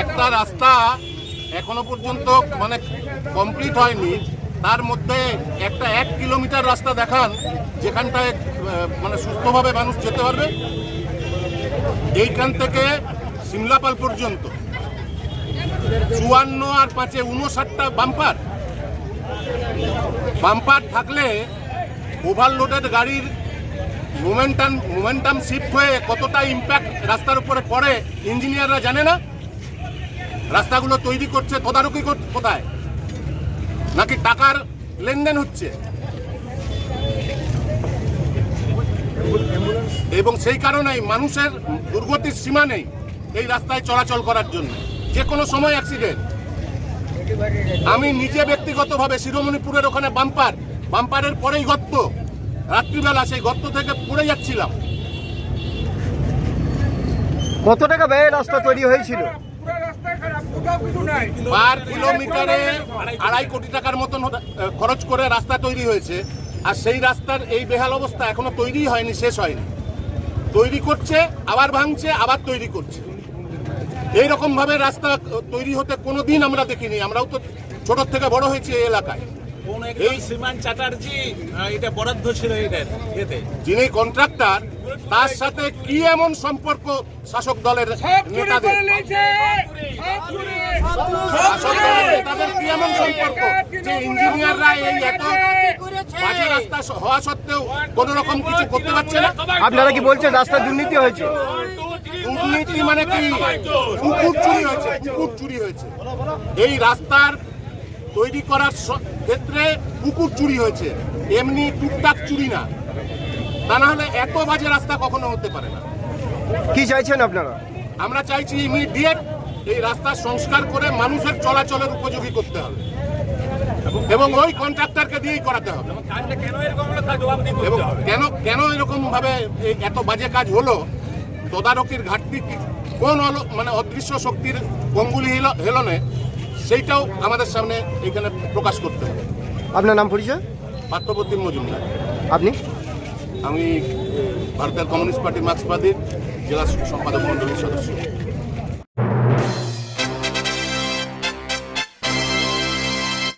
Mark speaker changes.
Speaker 1: একটা রাস্তা এখনও পর্যন্ত মানে কমপ্লিট হয়নি। তার মধ্যে একটা এক কিলোমিটার রাস্তা দেখান, যেখানটায় মানে সুস্থভাবে মানুষ যেতে পারবে। এইখান থেকে সিমলাপাল পর্যন্ত। চুয়ান্ন আর পাঁচে উনষাটটা বাম্পার। বাম্পার থাকলে ওভারলোডেড গাড়ির মোমেন্টাম মোমেন্টাম শিফট হয়ে কতটা ইম্প্যাক্ট রাস্তার উপরে পড়ে ইঞ্জিনিয়াররা জানে না? রাস্তাগুলো তৈরি করছে, তদারকি কোথায়? নাকি টাকার লেনদেন হচ্ছে? এবং সেই কারণেই মানুষের দুর্গতির সীমা নেই এই রাস্তায় চলাচল করার জন্য। যে কোনো সময় অ্যাক্সিডেন্ট আমি নিজে ব্যক্তিগতভাবে শিরোমণিপুরের ওখানে বাম্পার বাম্পারের পরেই গর্ত রাত্রিবেলা সেই গর্ত থেকে পড়ে যাচ্ছিলাম।
Speaker 2: কত টাকা ব্যয়ে রাস্তা তৈরি হয়েছিল?
Speaker 1: পার কিলোমিটারে আড়াই কোটি টাকার মতন খরচ করে রাস্তা তৈরি হয়েছে। আর সেই রাস্তার এই বেহাল অবস্থা এখনও তৈরি হয়নি শেষ হয়নি। তৈরি করছে আবার ভাঙছে আবার তৈরি করছে। এই রকম রাস্তা তৈরি হতে কোনোদিন আমরা দেখিনি। আমরাও তো ছোট থেকে বড় হয়েছি এই এলাকায়।
Speaker 3: কোন একজন শ্রীমান চ্যাটার্জি এটা বরাদ্দ ছিল এটার এতে
Speaker 1: যিনি কন্ট্রাক্টর তার সাথে কি এমন সম্পর্ক শাসক দলের নেতাদের? শাসক দলের নেতাদের কি এমন সম্পর্ক? যে ইঞ্জিনিয়াররা এই এত বাজে রাস্তা হওয়া সত্ত্বেও কোন রকম কিছু করতে পারছে না?
Speaker 2: আপনারা কি বলছেন রাস্তা দুর্নীতি হয়েছে?
Speaker 1: দুর্নীতি মানে কি? পুকুর চুরি হয়েছে পুকুর চুরি হয়েছে। এই রাস্তার তৈরি করার ক্ষেত্রে পুকুর চুরি হয়েছে। এমনি টুকটাক চুরি না। তা না হলে এত বাজে রাস্তা কখনো হতে পারে না।
Speaker 2: কি চাইছেন আপনারা?
Speaker 1: আমরা চাইছি ইমিডিয়েট এই রাস্তা সংস্কার করে মানুষের চলাচলের উপযোগী করতে হবে। এবং ওই কন্ট্রাক্টরকে দিয়েই করাতে হবে। এবং কেন কেন এরকম ভাবে এত বাজে কাজ হলো? তদারকির ঘাটতি কোন মানে অদৃশ্য শক্তির গঙ্গুলি হেল- হেলনে সেইটাও আমাদের সামনে এখানে প্রকাশ করতে হবে।
Speaker 2: আপনার নাম পরিচয়?
Speaker 1: পার্থপ্রতিম মজুমদার।
Speaker 2: আপনি?
Speaker 1: আমি ভারতের কমিউনিস্ট পার্টি মার্ক্সবাদীর জেলা সম্পাদক মন্ডলীর সদস্য।